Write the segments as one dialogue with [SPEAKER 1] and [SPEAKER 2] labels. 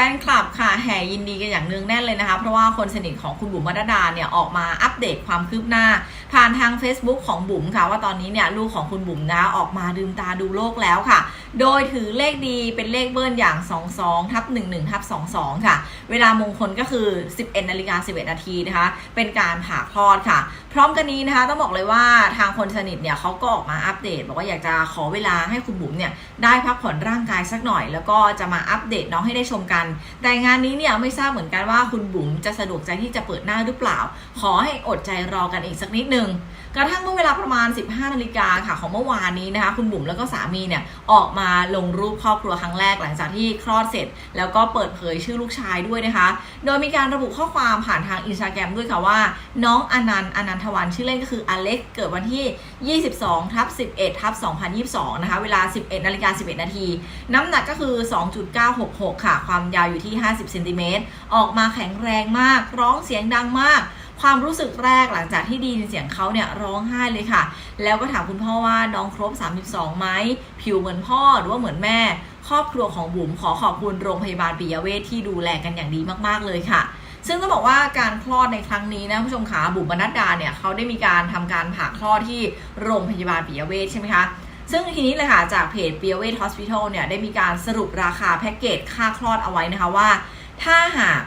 [SPEAKER 1] ฟนคลับค่ะแห่ยินดีกันอย่างเนื่องแน่นเลยนะคะ เพราะว่าคนสนิทของคุณบุ๋มมรดาเนี่ยออกมาอัปเดตความคืบหน้า ผ่านทาง Facebook ของบุ๋มค่ะว่าตอนนี้เนี่ยลูกของคุณบุ๋มนะออกมาดื่มตาดูโลกแล้วค่ะ โดยถือเลขดีเป็นเลขเบิ้ลอย่าง 22ทับ11ทับ22 ค่ะ เวลามงคลก็คือ 11นาฬิกา11นาทีนะคะ เป็นการผ่าคลอดค่ะ พร้อมกันนี้นะคะต้องบอกเลยว่าทางคนสนิทเนี่ยเขาก็ออกมาอัปเดต บอกว่าอยากจะขอเวลาให้คุณบุ๋มเนี่ยได้พักผ่อนร่างกายสักหน่อย แล้วก็จะมาอัปเดตน้องให้ได้ชมกัน แต่งานนี้เนี่ยไม่ทราบเหมือนกันว่าคุณบุ๋มจะสะดวกใจที่จะเปิดหน้าหรือเปล่า ขอให้อดใจรอกันอีกสักนิดนึงกระทั่งเมื่อเวลาประมาณ 15นาฬิกาค่ะของเมื่อวานนี้นะคะ คุณบุ๋มแล้วก็สามีเนี่ยออกมาลงรูปครอบครัวครั้งแรกหลังจากที่คลอดเสร็จ แล้วก็เปิดเผยชื่อลูกชายด้วยนะคะ โดยมีการระบุข้อความผ่านทางอินสตาแกรมด้วยค่ะว่า น้องอนันต์อนันทวันชื่อเล่นก็คืออเล็กเกิดวันที่ 22ทับ11ทับ2022 นะคะ เวลา 11นาฬิกา11 นาที น้ำหนักก็คือ 2.966 ค่ะ ความยาวอยู่ที่ 50เซนติเมตรออกมาแข็งแรงมาก ร้องเสียงดังมาก ความรู้สึกแรกหลังจากที่ดีนเสียงเขาเนี่ยร้องไห้เลยค่ะ แล้วก็ถามคุณพ่อว่าน้องครบ 32ไหมผิวเหมือนพ่อหรือว่าเหมือนแม่ ครอบครัวของบุ๋มขอขอบคุณโรงพยาบาลปิยเวทที่ดูแลกันอย่างดีมากๆเลยค่ะซึ่งต้องบอกว่าการคลอดในครั้งนี้นะผู้ชมขาบุ๋มบรรณดาเนี่ยเขาได้มีการทำการผ่าคลอดที่โรงพยาบาลปิยเวทใช่ไหมคะ ซึ่งทีนี้เลยค่ะจากเพจปิยเวทฮอสพิทอลเนี่ยได้มีการสรุปราคาแพ็กเกจค่าคลอดเอาไว้นะคะว่า ถ้าหาก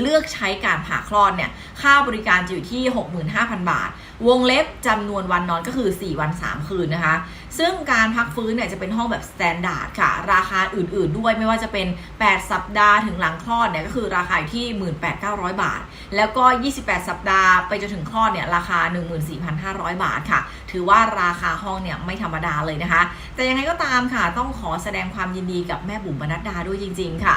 [SPEAKER 1] เลือกใช้การผ่าคลอดเนี่ย ค่าบริการจะอยู่ที่ 65,000 บาท วงเล็บจำนวนวันนอนก็คือ 4 วัน 3 คืนนะคะ ซึ่งการพักฟื้นเนี่ยจะเป็นห้องแบบสแตนดาร์ดค่ะ ราคาอื่นๆด้วยไม่ว่าจะเป็น 8 สัปดาห์ถึงหลังคลอดเนี่ยก็คือราคาอยู่ที่ 18,900 บาท แล้วก็ 28 สัปดาห์ไปจนถึงคลอดเนี่ยราคา 14,500 บาทค่ะ ถือว่าราคาห้องเนี่ยไม่ธรรมดาเลยนะคะ แต่ยังไงก็ตามค่ะต้องขอแสดงความยินดีกับแม่บุ๋มบรรณดดาด้วยจริง ๆ ค่ะ